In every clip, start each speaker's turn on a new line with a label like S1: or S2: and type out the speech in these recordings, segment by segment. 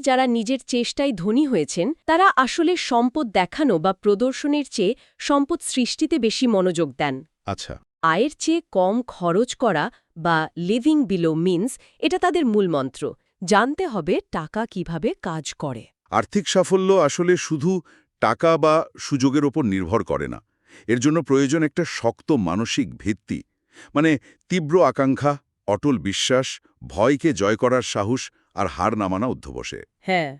S1: যারা নিজের চেষ্টায় ধনী হয়েছেন তারা আসলে সম্পদ দেখানো বা প্রদর্শনের চেয়ে সম্পদ সৃষ্টিতে বেশি মনোযোগ দেন।
S2: আচ্ছা।
S1: আয়ের চেয়ে কম খরচ করা বা লিভিং বিলো মিন্স এটা তাদের মূল মন্ত্র। জানতে হবে টাকা কীভাবে কাজ করে।
S2: আর্থিক সাফল্য আসলে শুধু টাকা বা সুযোগের ওপর নির্ভর করে না। এর জন্য প্রয়োজন একটা শক্ত মানসিক ভিত্তি। মানে তীব্র আকাঙ্ক্ষা অটল বিশ্বাস ভয়কে জয় করার সাহস আর হার নামানা অধ্যবসে।
S1: হ্যাঁ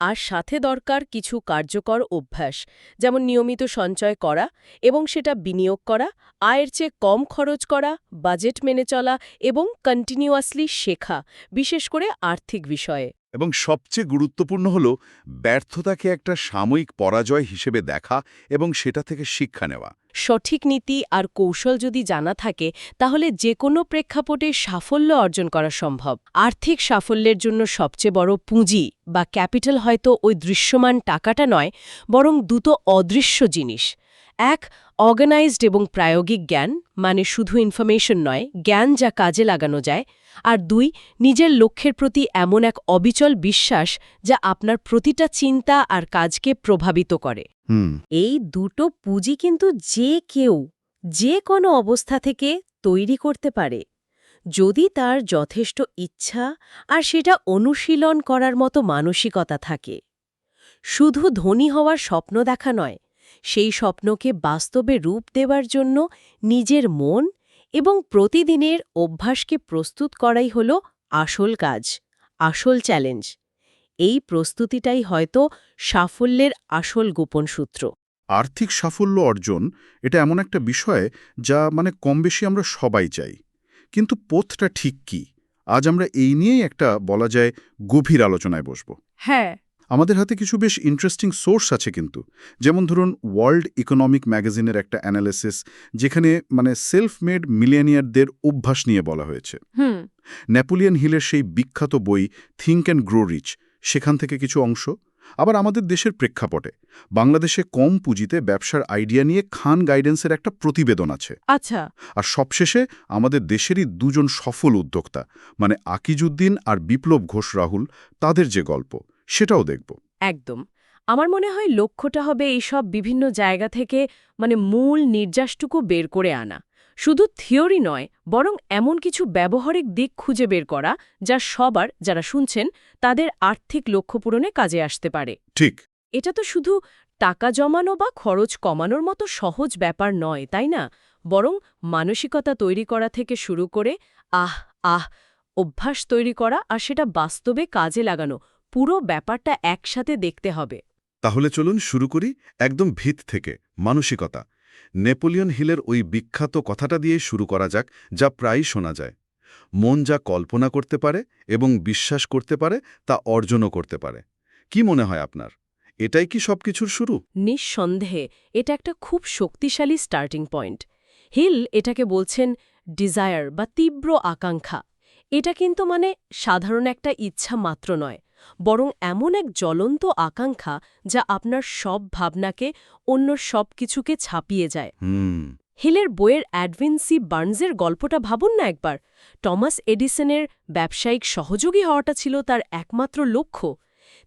S1: আর সাথে দরকার কিছু কার্যকর অভ্যাস, যেমন নিয়মিত সঞ্চয় করা এবং সেটা বিনিয়োগ করা, আয়ের চেয়ে কম খরচ করা, বাজেট মেনে চলা এবং কন্টিনিউয়াসলি শেখা, বিশেষ করে আর্থিক বিষয়ে।
S2: এবং সবচেয়ে গুরুত্বপূর্ণ হল ব্যর্থতাকে একটা সাময়িক পরাজয় হিসেবে দেখা এবং সেটা থেকে শিক্ষা নেওয়া।
S1: সঠিক নীতি আর কৌশল যদি জানা থাকে, তাহলে যে কোনো প্রেক্ষাপটে সাফল্য অর্জন করা সম্ভব। আর্থিক সাফল্যের জন্য সবচেয়ে বড় পুঁজি বা ক্যাপিটাল হয়তো ওই দৃশ্যমান টাকাটা নয়, বরং দুটো অদৃশ্য জিনিস। এক অর্গানাইজড এবং প্রায়োগিক জ্ঞান মানে শুধু ইনফরমেশন নয় জ্ঞান যা কাজে লাগানো যায় আর দুই নিজের লক্ষ্যের প্রতি এমন এক অবিচল বিশ্বাস যা আপনার প্রতিটা চিন্তা আর কাজকে প্রভাবিত করে। এই দুটো পুঁজি কিন্তু যে কেউ যে কোনো অবস্থা থেকে তৈরি করতে পারে। যদি তার যথেষ্ট ইচ্ছা আর সেটা অনুশীলন করার মতো মানসিকতা থাকে। শুধু ধনী হওয়ার স্বপ্ন দেখা নয় সেই স্বপ্নকে বাস্তবে রূপ দেওয়ার জন্য নিজের মন এবং প্রতিদিনের অভ্যাসকে প্রস্তুত করাই হল আসল কাজ আসল চ্যালেঞ্জ। এই প্রস্তুতিটাই হয়তো সাফল্যের আসল গোপন সূত্র।
S2: আর্থিক সাফল্য অর্জন এটা এমন একটা বিষয় যা মানে কম বেশি আমরা সবাই চাই। কিন্তু পথটা ঠিক কি? আজ আমরা এই নিয়েই একটা বলা যায় গভীর আলোচনায় বসব।
S1: হ্যাঁ
S2: আমাদের হাতে কিছু বেশ ইন্টারেস্টিং সোর্স আছে কিন্তু। যেমন ধরুন ওয়ার্ল্ড ইকোনমিক ম্যাগাজিনের একটা অ্যানালিসিস যেখানে মানে সেলফ মেড মিলিয়নিয়ারদের অভ্যাস নিয়ে বলা হয়েছে। নেপোলিয়ন হিলের সেই বিখ্যাত বই থিঙ্ক অ্যান্ড গ্রো রিচ সেখান থেকে কিছু অংশ। আবার আমাদের দেশের প্রেক্ষাপটে বাংলাদেশে কম পুঁজিতে ব্যবসার আইডিয়া নিয়ে খান গাইডেন্সের একটা প্রতিবেদন আছে।
S1: আচ্ছা।
S2: আর সবশেষে আমাদের দেশেরই দুজন সফল উদ্যোক্তা মানে আকিজুদ্দিন আর বিপ্লব ঘোষ রাহুল তাদের যে গল্প। সেটাও দেখব।
S1: একদম। আমার মনে হয় লক্ষ্যটা হবে এইসব বিভিন্ন জায়গা থেকে মানে মূল নির্যাসটুকু বের করে আনা। শুধু থিওরি নয় বরং এমন কিছু ব্যবহারিক দিক খুঁজে বের করা যা সবার যারা শুনছেন তাদের আর্থিক লক্ষ্য পূরণে কাজে আসতে পারে।
S2: ঠিক।
S1: এটা তো শুধু টাকা জমানো বা খরচ কমানোর মতো সহজ ব্যাপার নয় তাই না? বরং মানসিকতা তৈরি করা থেকে শুরু করে আহ আহ অভ্যাস তৈরি করা আর সেটা বাস্তবে কাজে লাগানো পুরো ব্যাপারটা একসাথে দেখতে হবে।
S2: তাহলে চলুন শুরু করি একদম ভিত থেকে মানসিকতা। নেপোলিয়ন হিলের ওই বিখ্যাত কথাটা দিয়ে শুরু করা যাক যা প্রায়ই শোনা যায়। মন যা কল্পনা করতে পারে এবং বিশ্বাস করতে পারে তা অর্জনও করতে পারে। কি মনে হয় আপনার? এটাই কি সবকিছুর শুরু?
S1: নিঃসন্দেহে এটা একটা খুব শক্তিশালী স্টার্টিং পয়েন্ট হিল এটাকে বলছেন ডিজায়ার বা তীব্র আকাঙ্ক্ষা। এটা কিন্তু মানে সাধারণ একটা ইচ্ছা মাত্র নয়। বরং এমন এক জ্বলন্ত আকাঙ্ক্ষা যা আপনার সব ভাবনাকে অন্য সব কিছুকে ছাপিয়ে যায়। হিলের বইয়ের অ্যাডভিনসি বার্নসের গল্পটা ভাবুন না একবার। টমাস এডিসনের ব্যবসায়িক সহযোগী হওয়াটা ছিল তার একমাত্র লক্ষ্য।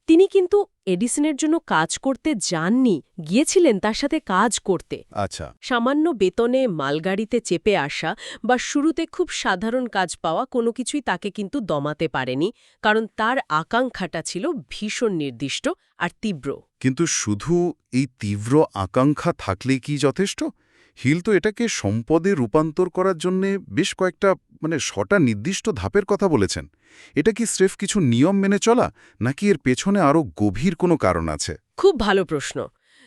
S1: তিনি কিন্তু এডিসনের জন্য কাজ করতে যাননি গিয়েছিলেন তার সাথে কাজ করতে।
S2: আচ্ছা।
S1: সামান্য বেতনে মালগাড়িতে চেপে আসা বা শুরুতে খুব সাধারণ কাজ পাওয়া কোনো কিছুই তাকে কিন্তু দমাতে পারেনি কারণ তার আকাঙ্ক্ষাটা ছিল ভীষণ নির্দিষ্ট আর তীব্র।
S2: কিন্তু শুধু এই তীব্র আকাঙ্ক্ষা থাকলেই কি যথেষ্ট? হিল তো এটাকে সম্পদে রূপান্তর করার জন্য বেশ কয়েকটা মানে ছটা নির্দিষ্ট ধাপের কথা বলেছেন। এটা কি স্রেফ কিছু নিয়ম মেনে চলা, নাকি এর পেছনে আরও গভীর কোনো কারণ আছে?
S1: খুব ভালো প্রশ্ন।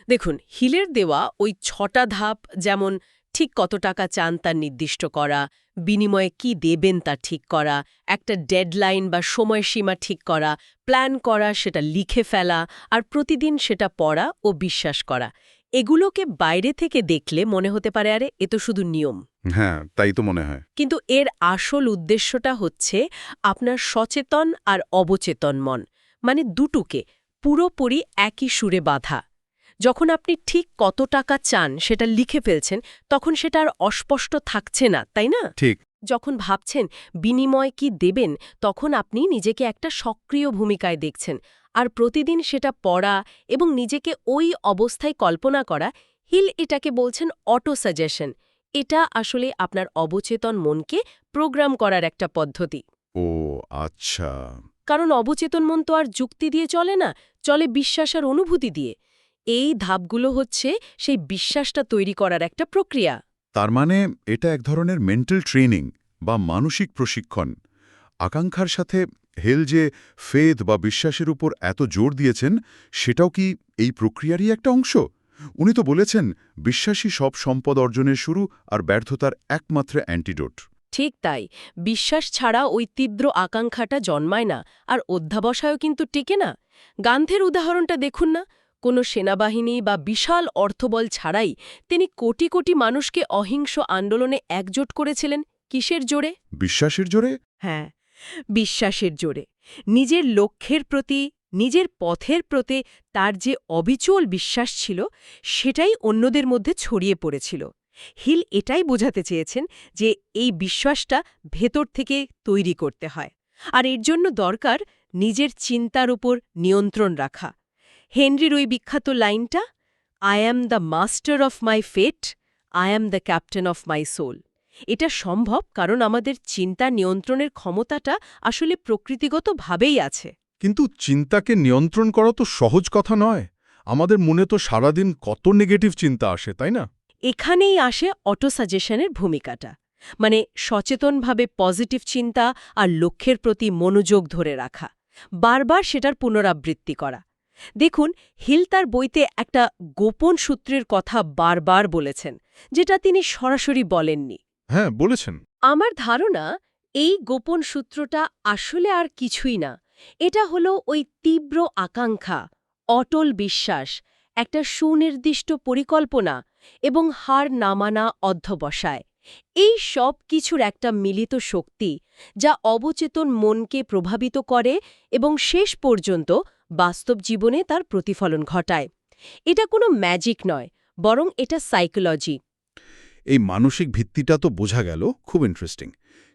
S1: দেখুন, হিলের দেওয়া ওই ছটা ধাপ, যেমন ঠিক কত টাকা চান তার নির্দিষ্ট করা, বিনিময়ে কি দেবেন তা ঠিক করা, একটা ডেডলাইন বা সময়সীমা ঠিক করা, প্ল্যান করা, সেটা লিখে ফেলা, আর প্রতিদিন সেটা পড়া ও বিশ্বাস করা। এগুলোকে বাইরে থেকে দেখলে মনে হতে পারে আরে এ তো শুধু নিয়ম।
S2: হ্যাঁ তাই তো মনে হয়।
S1: কিন্তু এর আসল উদ্দেশ্যটা হচ্ছে আপনার সচেতন আর অবচেতন মন মানে দুটোকে পুরোপুরি একই সুরে বাঁধা। যখন আপনি ঠিক কত টাকা চান সেটা লিখে ফেলছেন তখন সেটা আর অস্পষ্ট থাকছে না তাই না?
S2: ঠিক।
S1: যখন ভাবছেন বিনিময় কি দেবেন তখন আপনি নিজেকে একটা সক্রিয় ভূমিকায় দেখছেন। আর প্রতিদিন সেটা পড়া এবং নিজেকে ওই অবস্থায় কল্পনা করা হিল এটাকে বলছেন অটো সাজেশন এটা আসলে আপনার অবচেতন মনকে প্রোগ্রাম করার একটা পদ্ধতি।
S2: ও আচ্ছা।
S1: কারণ অবচেতন মন তো আর যুক্তি দিয়ে চলে না চলে বিশ্বাস আর অনুভূতি দিয়ে। এই ধাপগুলো হচ্ছে সেই বিশ্বাসটা তৈরি করার একটা প্রক্রিয়া।
S2: তার মানে এটা এক ধরনের মেন্টাল ট্রেনিং বা মানসিক প্রশিক্ষণ। আকাঙ্ক্ষার সাথে হেল যে ফেদ বা বিশ্বাসের উপর এত জোর দিয়েছেন, সেটাও কি এই প্রক্রিয়ারই একটা অংশ? উনি তো বলেছেন বিশ্বাসী সব সম্পদ অর্জনের শুরু আর ব্যর্থতার একমাত্র অ্যান্টিডোট
S1: ঠিক তাই, বিশ্বাস ছাড়া ওই তীব্র আকাঙ্ক্ষাটা জন্মায় না, আর অধ্যাবসায়ও কিন্তু টিকে না। গান্ধের উদাহরণটা দেখুন না কোনো সেনাবাহিনী বা বিশাল অর্থবল ছাড়াই তিনি কোটি কোটি মানুষকে অহিংস আন্দোলনে একজোট করেছিলেন। কিসের জোরে?
S2: বিশ্বাসের জোরে?
S1: হ্যাঁ বিশ্বাসের জোরে। নিজের লক্ষ্যের প্রতি নিজের পথের প্রতি তার যে অবিচল বিশ্বাস ছিল সেটাই অন্যদের মধ্যে ছড়িয়ে পড়েছিল। হিল এটাই বোঝাতে চেয়েছেন যে এই বিশ্বাসটা ভেতর থেকে তৈরি করতে হয়। আর এর জন্য দরকার নিজের চিন্তার উপর নিয়ন্ত্রণ রাখা। হেনরির ওই বিখ্যাত লাইনটা I am the master of my fate I am the captain of my soul এটা সম্ভব কারণ আমাদের চিন্তা নিয়ন্ত্রণের ক্ষমতাটা আসলে প্রকৃতিগতভাবেই আছে।
S3: কিন্তু চিন্তাকে নিয়ন্ত্রণ করা তো সহজ কথা নয়। আমাদের মনে তো সারাদিন কত নেগেটিভ চিন্তা আসে তাই না?
S1: এখানেই আসে অটো সাজেশনের ভূমিকাটা। মানে সচেতনভাবে পজিটিভ চিন্তা আর লক্ষ্যের প্রতি মনোযোগ ধরে রাখা। বারবার সেটার পুনরাবৃত্তি করা। দেখুন হিল তার বইতে একটা গোপন সূত্রের কথা বারবার বলেছেন যেটা তিনি সরাসরি বলেননি।
S3: হ্যাঁ বলেছেন।
S1: আমার ধারণা এই গোপন সূত্রটা আসলে আর কিছুই না। এটা হলো ওই তীব্র আকাঙ্ক্ষা অটল বিশ্বাস একটা সুনির্দিষ্ট পরিকল্পনা এবং হার নামানা অধ্যবসায়। এই সব কিছুর একটা মিলিত শক্তি যা অবচেতন মনকে প্রভাবিত করে এবং শেষ পর্যন্ত বাস্তব জীবনে তার প্রতিফলন ঘটায়। এটা কোনো ম্যাজিক নয়, বরং এটা সাইকোলজি
S2: এই মানসিক ভিত্তিটা তো বোঝা গেল, খুব ইন্টারেস্টিং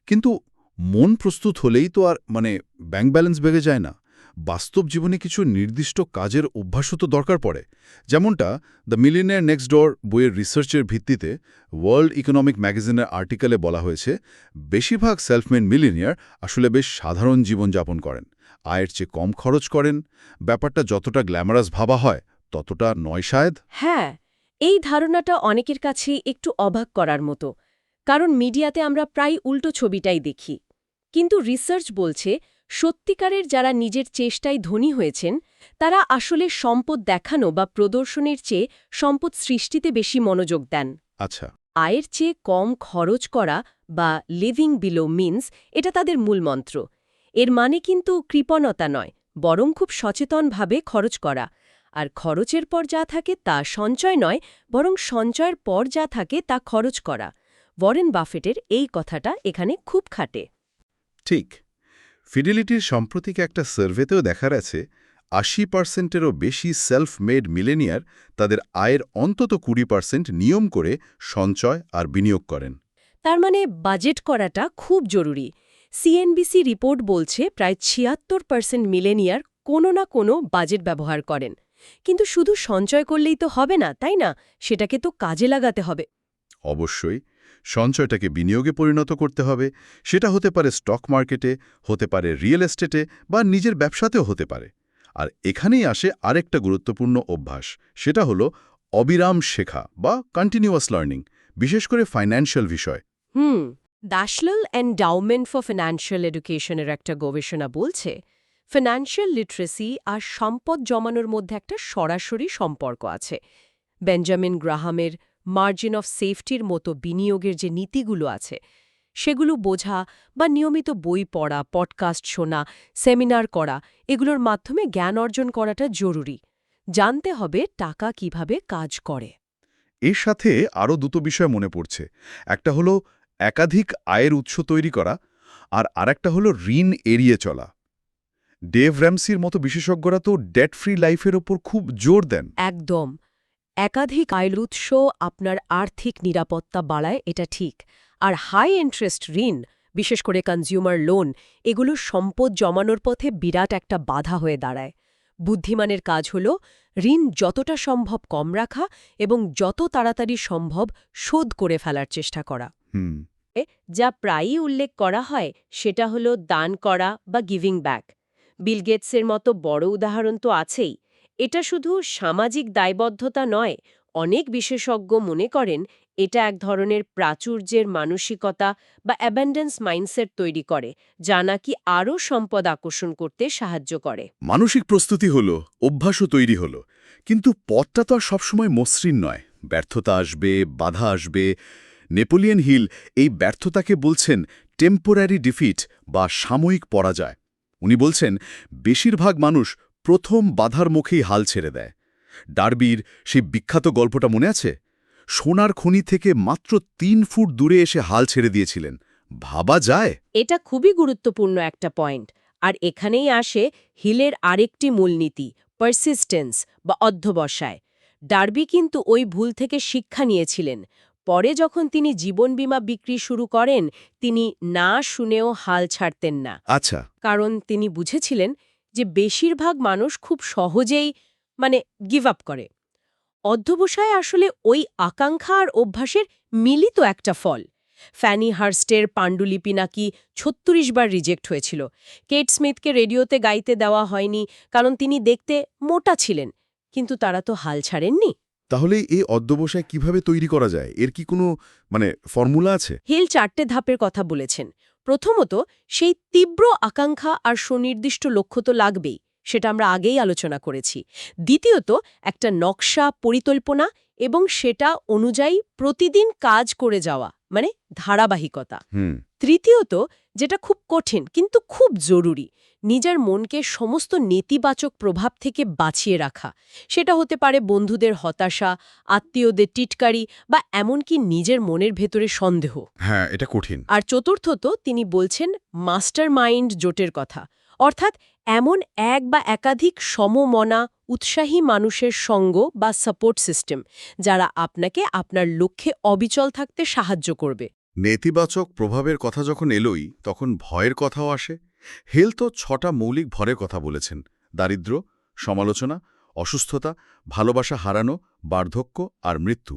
S2: কিন্তু মন প্রস্তুত হলেই তো আর মানে ব্যাংক ব্যালেন্স বেগে যায় না। বাস্তব জীবনে কিছু নির্দিষ্ট কাজের অভ্যাসও তো দরকার পড়ে। যেমনটা দ্য মিলিনিয়ার নেক্সট ডোর বইয়ের রিসার্চের ভিত্তিতে ওয়ার্ল্ড ইকোনমিক ম্যাগাজিনের আর্টিকেলে বলা হয়েছে, বেশিরভাগ সেলফমেড মিলিনিয়ার আসলে বেশ সাধারণ জীবন জীবনযাপন করেন। আয়ের চেয়ে কম খরচ করেন। ব্যাপারটা যতটা গ্ল্যামারাস ভাবা হয় ততটা নয় শায়দ।
S1: হ্যাঁ এই ধারণাটা অনেকের কাছে একটু অবাক করার মতো কারণ মিডিয়াতে আমরা প্রায় উল্টো ছবিটাই দেখি। কিন্তু রিসার্চ বলছে সত্যিকারের যারা নিজের চেষ্টায় ধনী হয়েছেন তারা আসলে সম্পদ দেখানো বা প্রদর্শনের চেয়ে সম্পদ সৃষ্টিতে বেশি মনোযোগ দেন।
S2: আচ্ছা।
S1: আয়ের চেয়ে কম খরচ করা বা লিভিং বিলো মিন্স এটা তাদের মূল মূলমন্ত্র এর মানে কিন্তু কৃপণতা নয় বরং খুব সচেতনভাবে খরচ করা। আর খরচের পর যা থাকে তা সঞ্চয় নয় বরং সঞ্চয়ের পর যা থাকে তা খরচ করা। ওয়ারেন বাফেটের এই কথাটা এখানে খুব খাটে।
S2: ঠিক। ফিডেলিটির সাম্প্রতিক একটা সার্ভেতেও দেখা গেছে আশি পার্সেন্টেরও বেশি সেলফ মেড মিলেনিয়ার তাদের আয়ের অন্তত কুড়ি পার্সেন্ট নিয়ম করে সঞ্চয় আর বিনিয়োগ করেন।
S1: তার মানে বাজেট করাটা খুব জরুরি। সিএনবিসি রিপোর্ট বলছে প্রায় ছিয়াত্তর পার্সেন্ট মিলেনিয়ার কোনো না কোনো বাজেট ব্যবহার করেন। কিন্তু শুধু সঞ্চয় করলেই তো হবে না তাই না? সেটাকে তো কাজে লাগাতে হবে।
S2: অবশ্যই সঞ্চয়টাকে বিনিয়োগে পরিণত করতে হবে। সেটা হতে পারে স্টক মার্কেটে হতে পারে রিয়েল এস্টেটে বা নিজের ব্যবসাতেও হতে পারে। আর এখানেই আসে আরেকটা গুরুত্বপূর্ণ অভ্যাস সেটা হলো অবিরাম শেখা বা কন্টিনিউয়াস লার্নিং বিশেষ করে ফাইন্যান্সিয়াল বিষয়।
S1: Hmm national endowment for financial এডুকেশনের একটা গবেষণা বলছে ফিনান্সিয়াল লিটারেসি আর সম্পদ জমানোর মধ্যে একটা সরাসরি সম্পর্ক আছে। বেঞ্জামিন গ্রাহামের মার্জিন অফ সেফটির মতো বিনিয়োগের যে নীতিগুলো আছে, সেগুলো বোঝা বা নিয়মিত বই পড়া পডকাস্ট শোনা সেমিনার করা, এগুলোর মাধ্যমে জ্ঞান অর্জন করাটা জরুরি। জানতে হবে টাকা কীভাবে কাজ করে।
S2: এর সাথে আরও দুটো বিষয় মনে পড়ছে। একটা হলো একাধিক আয়ের উৎস তৈরি করা, আর আরেকটা হলো ঋণ এড়িয়ে চলা। ডেভ র্যামসির মতো বিশেষজ্ঞরা তো ডেট ফ্রি লাইফের ওপর খুব জোর দেন।
S1: একদম। একাধিক আয়ের উৎস আপনার আর্থিক নিরাপত্তা বাড়ায়, এটা ঠিক। আর হাই ইন্টারেস্ট ঋণ, বিশেষ করে কনজিউমার লোন এগুলো সম্পদ জমানোর পথে বিরাট একটা বাধা হয়ে দাঁড়ায়। বুদ্ধিমানের কাজ হল ঋণ যতটা সম্ভব কম রাখা এবং যত তাড়াতাড়ি সম্ভব শোধ করে ফেলার চেষ্টা করা। যা প্রায়ই উল্লেখ করা হয় সেটা হলো দান করা বা গিভিং ব্যাক বিল গেটসের মতো বড় উদাহরণ তো আছেই। এটা শুধু সামাজিক দায়বদ্ধতা নয় অনেক বিশেষজ্ঞ মনে করেন এটা এক ধরনের প্রাচুর্যের মানসিকতা বা অ্যাবেন্ডেন্স মাইন্ডসেট তৈরি করে যা নাকি আরও সম্পদ আকর্ষণ করতে সাহায্য করে।
S2: মানসিক প্রস্তুতি হলো অভ্যাসও তৈরি হলো। কিন্তু পথটা তো আর সবসময় মসৃণ নয়। ব্যর্থতা আসবে বাধা আসবে নেপোলিয়ন হিল এই ব্যর্থতাকে বলছেন টেম্পোরারি ডিফিট বা সাময়িক পরাজয়। উনি বলছেন, বেশিরভাগ মানুষ প্রথম বাধার মুখেই হাল ছেড়ে দেয়। ডার্বির সেই বিখ্যাত গল্পটা মনে আছে? সোনার খনি থেকে মাত্র তিন ফুট দূরে এসে হাল ছেড়ে দিয়েছিলেন। ভাবা যায়?
S1: এটা খুবই গুরুত্বপূর্ণ একটা পয়েন্ট। আর এখানেই আসে হিলের আরেকটি মূলনীতি পারসিস্টেন্স বা অধ্যবসায়। ডার্বি কিন্তু ওই ভুল থেকে শিক্ষা নিয়েছিলেন। পরে যখন তিনি জীবন বীমা বিক্রি শুরু করেন তিনি না শুনেও হাল ছাড়তেন না।
S4: আচ্ছা।
S1: কারণ তিনি বুঝেছিলেন যে বেশিরভাগ মানুষ খুব সহজেই মানে গিভ আপ করে। অধ্যবসায় আসলে ওই আকাঙ্ক্ষা আর অভ্যাসের মিলিত একটা ফল। ফ্যানি হার্স্টের পাণ্ডুলিপি নাকি ছত্রিশ বার রিজেক্ট হয়েছিল। কেট স্মিথকে রেডিওতে গাইতে দেওয়া হয়নি কারণ তিনি দেখতে মোটা ছিলেন কিন্তু তারা তো হাল ছাড়েননি।
S2: তাহলে এই অধ্যবসায় কীভাবে তৈরি করা যায়? এর কি কোনো মানে ফর্মুলা আছে?
S1: হিল চারটে ধাপের কথা বলেছেন। প্রথমত, সেই তীব্র আকাঙ্ক্ষা আর সুনির্দিষ্ট লক্ষ্য তো লাগবেই, সেটা আমরা আগেই আলোচনা করেছি। দ্বিতীয়ত, একটা নকশা পরিকল্পনা এবং সেটা অনুযায়ী প্রতিদিন কাজ করে যাওয়া। মানে ধারাবাহিকতা। তৃতীয়ত যেটা খুব কঠিন কিন্তু খুব জরুরি নিজের মনকে সমস্ত নেতিবাচক প্রভাব থেকে বাঁচিয়ে রাখা। সেটা হতে পারে বন্ধুদের হতাশা আত্মীয়দের টিটকারি বা এমনকি নিজের মনের ভেতরে সন্দেহ।
S2: হ্যাঁ এটা কঠিন।
S1: আর চতুর্থত তিনি বলছেন মাস্টার মাইন্ড জোটের কথা। অর্থাৎ এমন এক বা একাধিক সমমনা উৎসাহী মানুষের সঙ্গ বা সাপোর্ট সিস্টেম যারা আপনাকে আপনার লক্ষ্যে অবিচল থাকতে সাহায্য করবে।
S2: নেতিবাচক প্রভাবের কথা যখন এলোই তখন ভয়ের কথাও আসে। হেল তো ছটা মৌলিক ভরের কথা বলেছেন। দারিদ্র সমালোচনা অসুস্থতা ভালোবাসা হারানো বার্ধক্য আর মৃত্যু।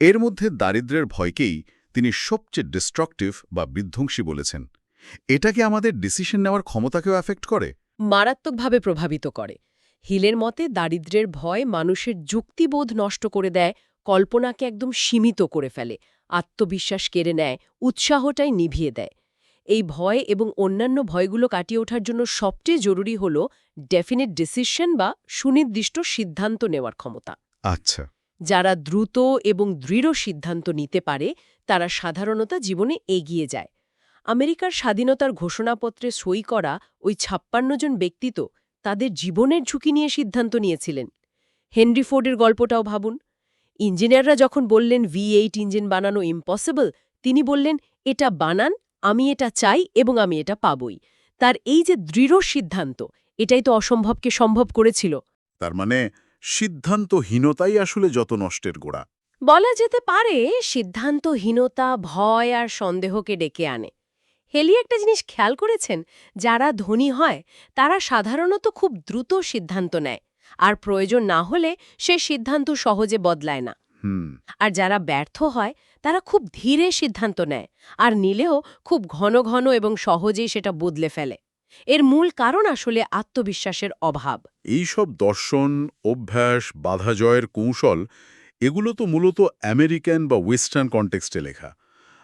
S2: এর মধ্যে দারিদ্র্যের ভয়কেই তিনি সবচেয়ে ডিস্ট্রাকটিভ বা বিধ্বংসী বলেছেন। এটা কি আমাদের ডিসিশন নেওয়ার ক্ষমতাকেও অ্যাফেক্ট করে?
S1: মারাত্মকভাবে প্রভাবিত করে। হিলের মতে দারিদ্র্যের ভয় মানুষের যুক্তিবোধ নষ্ট করে দেয় কল্পনাকে একদম সীমিত করে ফেলে আত্মবিশ্বাস কেড়ে নেয় উৎসাহটাই নিভিয়ে দেয়। এই ভয় এবং অন্যান্য ভয়গুলো কাটিয়ে ওঠার জন্য সবচেয়ে জরুরি হল ডেফিনেট ডিসিশন বা সুনির্দিষ্ট সিদ্ধান্ত নেওয়ার ক্ষমতা।
S2: আচ্ছা।
S1: যারা দ্রুত এবং দৃঢ় সিদ্ধান্ত নিতে পারে তারা সাধারণত জীবনে এগিয়ে যায়। আমেরিকার স্বাধীনতার ঘোষণাপত্রে সই করা ওই ছাপ্পান্ন জন ব্যক্তি তো তাদের জীবনের ঝুঁকি নিয়ে সিদ্ধান্ত নিয়েছিলেন। হেনরি ফোর্ডের গল্পটাও ভাবুন। ইঞ্জিনিয়াররা যখন বললেন ভি এইট ইঞ্জিন বানানো ইম্পসিবল তিনি বললেন এটা বানান আমি এটা চাই এবং আমি এটা পাবই। তার এই যে দৃঢ় সিদ্ধান্ত এটাই তো অসম্ভবকে সম্ভব করেছিল।
S2: তার মানে সিদ্ধান্তহীনতাই আসলে যত নষ্টের গোড়া।
S1: বলা যেতে পারে সিদ্ধান্তহীনতা ভয় আর সন্দেহকে ডেকে আনে। হেলি একটা জিনিস খেয়াল করেছেন? যারা ধনী হয় তারা সাধারণত খুব দ্রুত সিদ্ধান্ত নেয়। আর প্রয়োজন না হলে সে সিদ্ধান্ত সহজে বদলায় না। আর যারা ব্যর্থ হয় তারা খুব ধীরে সিদ্ধান্ত নেয় আর নিলেও খুব ঘন ঘন এবং সহজেই সেটা বদলে ফেলে। এর মূল কারণ আসলে আত্মবিশ্বাসের অভাব।
S2: এইসব দর্শন অভ্যাস বাধা জয়ের কৌশল এগুলো তো মূলত আমেরিকান বা ওয়েস্টার্ন কনটেক্সটে লেখা।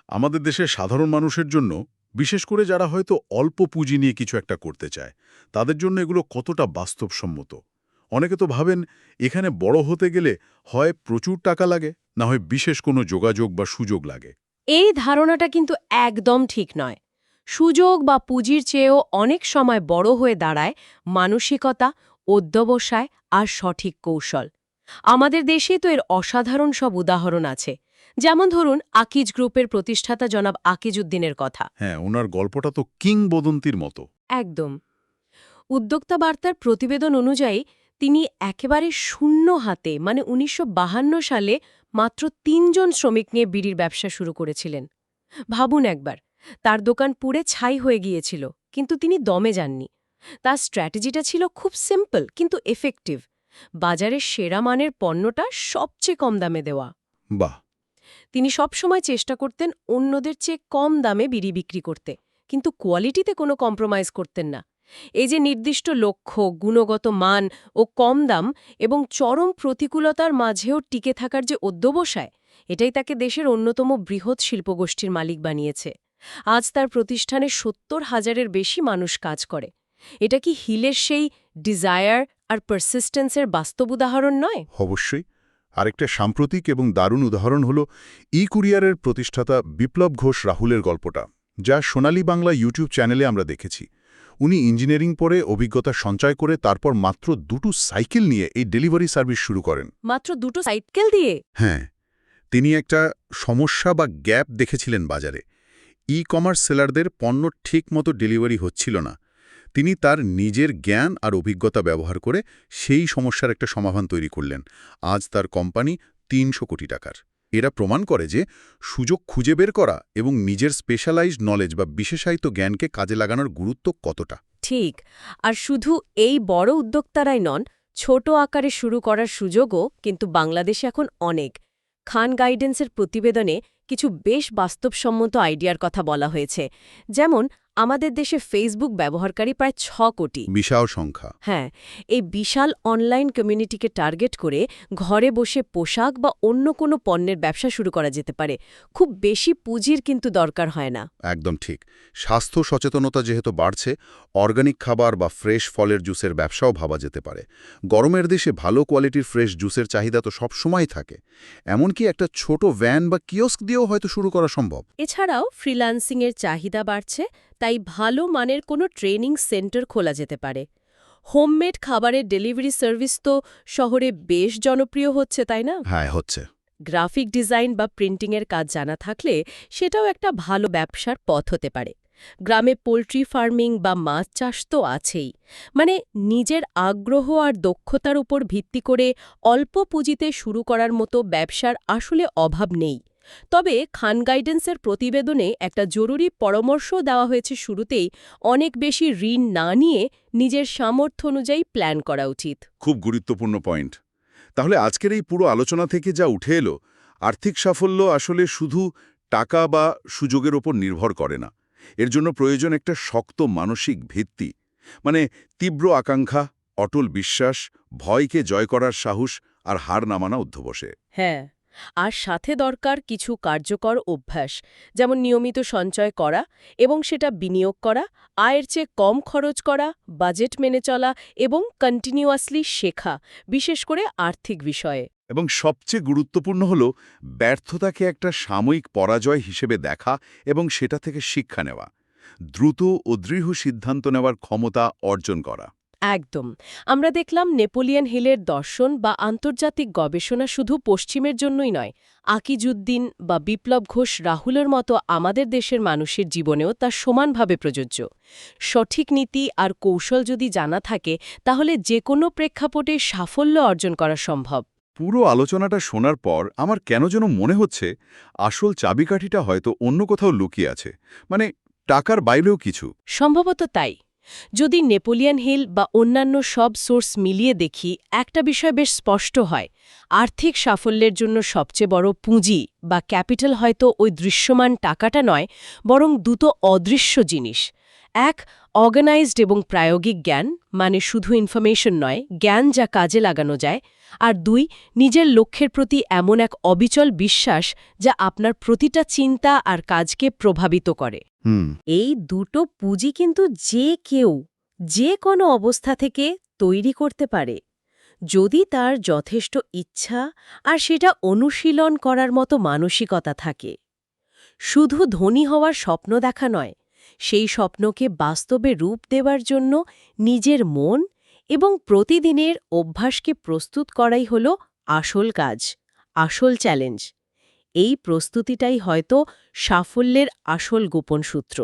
S2: আমাদের দেশের সাধারণ মানুষের জন্য বিশেষ করে যারা হয়তো অল্প পুঁজি নিয়ে কিছু একটা করতে চায়, তাদের জন্য এগুলো কতটা বাস্তবসম্মত? অনেকে তো ভাবেন এখানে বড় হতে গেলে হয় প্রচুর টাকা লাগে, না হয় বিশেষ কোনো যোগাযোগ বা সুযোগ লাগে।
S1: এই ধারণাটা কিন্তু একদম ঠিক নয়। সুযোগ বা পুঁজির চেয়েও অনেক সময় বড় হয়ে দাঁড়ায় মানসিকতা, অধ্যবসায় আর সঠিক কৌশল। আমাদের দেশে তো এর অসাধারণ সব উদাহরণ আছে। যেমন ধরুন আকিজ গ্রুপের প্রতিষ্ঠাতা জনাব আকিজউদ্দিনের কথা।
S2: হ্যাঁ ওনার গল্পটা তো কিংবদন্তির মতো।
S1: একদম। উদ্যোক্তা বার্তার প্রতিবেদন অনুযায়ী তিনি একেবারে শূন্য হাতে মানে উনিশশো সালে মাত্র তিনজন শ্রমিক নিয়ে বিড়ির ব্যবসা শুরু করেছিলেন। ভাবুন একবার তার দোকান পুড়ে ছাই হয়ে গিয়েছিল কিন্তু তিনি দমে যাননি। তার স্ট্র্যাটেজিটা ছিল খুব সিম্পল কিন্তু এফেক্টিভ। বাজারের সেরা মানের পণ্যটা সবচেয়ে কম দামে দেওয়া।
S3: বাহ!
S1: তিনি সবসময় চেষ্টা করতেন অন্যদের চেয়ে কম দামে বিড়ি বিক্রি করতে, কিন্তু কোয়ালিটিতে কোনো কম্প্রোমাইজ করতেন না। এই যে নির্দিষ্ট লক্ষ্য, গুণগত মান ও কম দাম এবং চরম প্রতিকূলতার মাঝেও টিকে থাকার যে অধ্যবসায়, এটাই তাকে দেশের অন্যতম বৃহৎ শিল্পগোষ্ঠীর মালিক বানিয়েছে। আজ তার প্রতিষ্ঠানে সত্তর হাজারের বেশি মানুষ কাজ করে। এটা কি হিলের সেই ডিজায়ার আর পারসিস্টেন্সের বাস্তব উদাহরণ নয়?
S3: অবশ্যই। আরেকটা সাম্প্রতিক এবং দারুণ উদাহরণ হল ই কুরিয়ারের প্রতিষ্ঠাতা বিপ্লব ঘোষ রাহুলের গল্পটা যা সোনালী বাংলা ইউটিউব চ্যানেলে আমরা দেখেছি। উনি ইঞ্জিনিয়ারিং পড়ে অভিজ্ঞতা সঞ্চয় করে তারপর মাত্র দুটো সাইকেল নিয়ে এই ডেলিভারি সার্ভিস শুরু করেন।
S1: মাত্র দুটো সাইকেল দিয়ে?
S3: হ্যাঁ তিনি একটা সমস্যা বা গ্যাপ দেখেছিলেন বাজারে। ই কমার্স সেলারদের পণ্য ঠিকমতো ডেলিভারি হচ্ছিল না। তিনি তার নিজের জ্ঞান আর অভিজ্ঞতা ব্যবহার করে সেই সমস্যার একটা সমাধান তৈরি করলেন। আজ তার কোম্পানি তিনশো কোটি টাকার। এরা প্রমাণ করে যে সুযোগ খুঁজে বের করা এবং নিজের স্পেশালাইজড নলেজ বা বিশেষায়িত জ্ঞানকে কাজে লাগানোর গুরুত্ব কতটা?
S1: ঠিক। আর শুধু এই বড় উদ্যোক্তারাই নন, ছোট আকারে শুরু করার সুযোগও কিন্তু বাংলাদেশে এখন অনেক। খান গাইডেন্সের প্রতিবেদনে কিছু বেশ বাস্তবসম্মত আইডিয়ার কথা বলা হয়েছে। যেমন আমাদের দেশে ফেসবুক ব্যবহারকারী প্রায় ছ কোটি।
S3: বিশাল সংখ্যা।
S1: হ্যাঁ এই বিশাল অনলাইন কমিউনিটিকে টার্গেট করে ঘরে বসে পোশাক বা অন্য কোনো পণ্যের ব্যবসা শুরু করা যেতে পারে। খুব বেশি পুঁজির কিন্তু দরকার হয় না।
S3: একদম ঠিক। স্বাস্থ্য সচেতনতা যেহেতু বাড়ছে অর্গানিক খাবার বা ফ্রেশ ফলের জুসের ব্যবসাও ভাবা যেতে পারে। গরমের দেশে ভালো কোয়ালিটির ফ্রেশ জুসের চাহিদা তো সবসময় থাকে। এমনকি একটা ছোট ভ্যান বা কিয়স্ক দিয়েও হয়তো শুরু করা সম্ভব।
S1: এছাড়াও ফ্রিল্যান্সিংয়ের চাহিদা বাড়ছে তাই ভালো মানের কোনো ট্রেনিং সেন্টার খোলা যেতে পারে। হোমমেড খাবারের ডেলিভারি সার্ভিস তো শহরে বেশ জনপ্রিয় হচ্ছে তাই না?
S3: হ্যাঁ হচ্ছে।
S1: গ্রাফিক ডিজাইন বা প্রিন্টিংয়ের কাজ জানা থাকলে সেটাও একটা ভালো ব্যবসার পথ হতে পারে। গ্রামে পোলট্রি ফার্মিং বা মাছ চাষ তো আছেই। মানে নিজের আগ্রহ আর দক্ষতার উপর ভিত্তি করে অল্প পুঁজিতে শুরু করার মতো ব্যবসার আসলে অভাব নেই। তবে খান গাইডেন্সের প্রতিবেদনে একটা জরুরি পরামর্শ দেওয়া হয়েছে শুরুতেই অনেক বেশি ঋণ না নিয়ে নিজের সামর্থ্য অনুযায়ী প্ল্যান করা উচিত।
S2: খুব গুরুত্বপূর্ণ পয়েন্ট। তাহলে আজকের এই পুরো আলোচনা থেকে যা উঠে এলো আর্থিক সাফল্য আসলে শুধু টাকা বা সুযোগের ওপর নির্ভর করে না এর জন্য প্রয়োজন একটা শক্ত মানসিক ভিত্তি। মানে তীব্র আকাঙ্ক্ষা অটল বিশ্বাস ভয়কে জয় করার সাহস আর হার নামানা অধ্যবসে
S1: হ্যাঁ। আর সাথে দরকার কিছু কার্যকর অভ্যাস, যেমন নিয়মিত সঞ্চয় করা এবং সেটা বিনিয়োগ করা, আয়ের চেয়ে কম খরচ করা, বাজেট মেনে চলা এবং কন্টিনিউয়াসলি শেখা, বিশেষ করে আর্থিক বিষয়ে।
S2: এবং সবচেয়ে গুরুত্বপূর্ণ হল ব্যর্থতাকে একটা সাময়িক পরাজয় হিসেবে দেখা এবং সেটা থেকে শিক্ষা নেওয়া, দ্রুত ও দৃঢ় সিদ্ধান্ত নেওয়ার ক্ষমতা অর্জন করা।
S1: একদম। আমরা দেখলাম নেপোলিয়ন হিলের দর্শন বা আন্তর্জাতিক গবেষণা শুধু পশ্চিমের জন্যই নয় আকিজুদ্দিন বা বিপ্লব ঘোষ রাহুলের মতো আমাদের দেশের মানুষের জীবনেও তা সমানভাবে প্রযোজ্য। সঠিক নীতি আর কৌশল যদি জানা থাকে তাহলে যে কোনো প্রেক্ষাপটে সাফল্য অর্জন করা সম্ভব।
S2: পুরো আলোচনাটা শোনার পর আমার কেন যেন মনে হচ্ছে আসল চাবিকাঠিটা হয়তো অন্য কোথাও লুকিয়ে আছে। মানে টাকার বাইরেও কিছু।
S1: সম্ভবত তাই। যদি নেপোলিয়ান হিল বা অন্যান্য সব সোর্স মিলিয়ে দেখি, একটা বিষয় বেশ স্পষ্ট হয়, আর্থিক সাফল্যের জন্য সবচেয়ে বড় পুঁজি বা ক্যাপিটাল হয়তো ওই দৃশ্যমান টাকাটা নয়, বরং দুটো অদৃশ্য জিনিস। এক, অর্গানাইজড এবং প্রায়োগিক জ্ঞান মানে শুধু ইনফরমেশন নয়, জ্ঞান যা কাজে লাগানো যায়। আর দুই নিজের লক্ষ্যের প্রতি এমন এক অবিচল বিশ্বাস যা আপনার প্রতিটা চিন্তা আর কাজকে প্রভাবিত করে। এই দুটো পুঁজি কিন্তু যে কেউ যে কোনো অবস্থা থেকে তৈরি করতে পারে। যদি তার যথেষ্ট ইচ্ছা আর সেটা অনুশীলন করার মতো মানসিকতা থাকে। শুধু ধনী হওয়ার স্বপ্ন দেখা নয় সেই স্বপ্নকে বাস্তবে রূপ দেওয়ার জন্য নিজের মন এবং প্রতিদিনের অভ্যাসকে প্রস্তুত করাই হল আসল কাজ, আসল চ্যালেঞ্জ। এই প্রস্তুতিটাই হয়তো সাফল্যের আসল গোপন সূত্র।